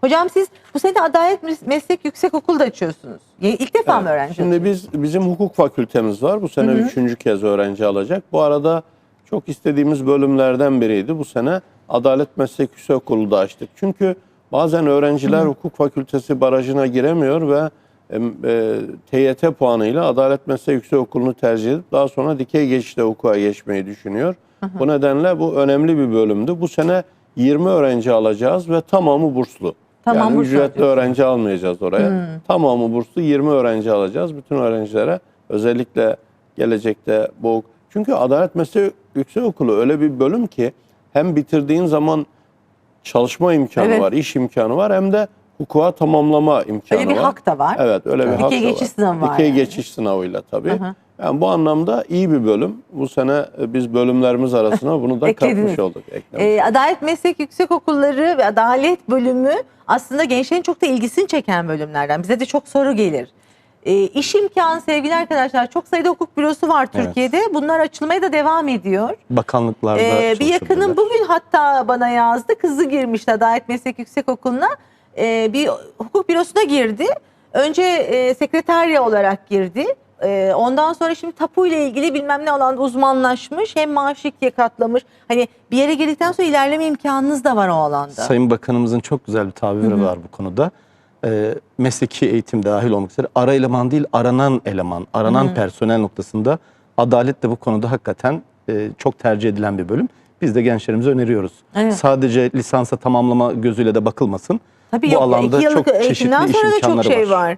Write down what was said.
Hocam siz bu sene Adalet Mes- Meslek Yüksekokulu da açıyorsunuz. İlk defa mı Evet, öğrenci Şimdi biz bizim hukuk fakültemiz var. Bu sene üçüncü kez öğrenci alacak. Bu arada çok istediğimiz bölümlerden biriydi. Bu sene Adalet Meslek Yüksekokulu da açtık. Çünkü bazen öğrenciler hukuk fakültesi barajına giremiyor ve e, TYT puanıyla Adalet Meslek Yüksekokulu'nu tercih edip daha sonra dikey geçişte hukuka geçmeyi düşünüyor. Bu nedenle bu önemli bir bölümdü. Bu sene 20 öğrenci alacağız ve tamamı burslu. Tamam, yani ücretli öğrenci almayacağız oraya. Tamamı burslu 20 öğrenci alacağız. Bütün öğrencilere özellikle gelecekte bu çünkü Adalet Meslek Yüksekokulu öyle bir bölüm ki hem bitirdiğin zaman çalışma imkanı Evet. var, iş imkanı var hem de hukuka tamamlama imkanı Öyle bir var. hak da var. Evet, öyle bir Dikey hak da geçiş var. sınavı var Dikey yani. geçiş sınavıyla tabii. Hı hı. Yani bu anlamda iyi bir bölüm. Bu sene e, biz bölümlerimiz arasına bunu da katmış olduk. eklemiş Ee, Adalet Meslek Yüksekokulları ve Adalet bölümü aslında gençlerin çok da ilgisini çeken bölümlerden. Bize de çok soru gelir. Ee, iş imkanı sevgili arkadaşlar çok sayıda hukuk bürosu var Evet. Türkiye'de. Bunlar açılmaya da devam ediyor. Bakanlıklarda Ee, bir yakınım çalışabilirler. bugün hatta bana yazdı. Kızı girmişti Adalet Meslek Yüksekokulu'na. Ee, bir hukuk bürosuna girdi. Önce e, sekreterya olarak girdi. Ee, ondan sonra şimdi tapu ile ilgili bilmem ne alanda uzmanlaşmış. Hem maaşı ikiye katlamış. Hani bir yere girdikten sonra ilerleme imkanınız da var o alanda. Sayın Bakanımızın çok güzel bir tabiri var bu konuda. Ee, mesleki eğitim dahil olmak üzere ara eleman değil aranan eleman, aranan personel noktasında adalet de bu konuda hakikaten e, çok tercih edilen bir bölüm. Biz de gençlerimize öneriyoruz. Evet. Sadece lisansa tamamlama gözüyle de bakılmasın. Tabii bu yok, alanda iki yıllık çok çeşitli eğitimden sonra da çok şey var. var.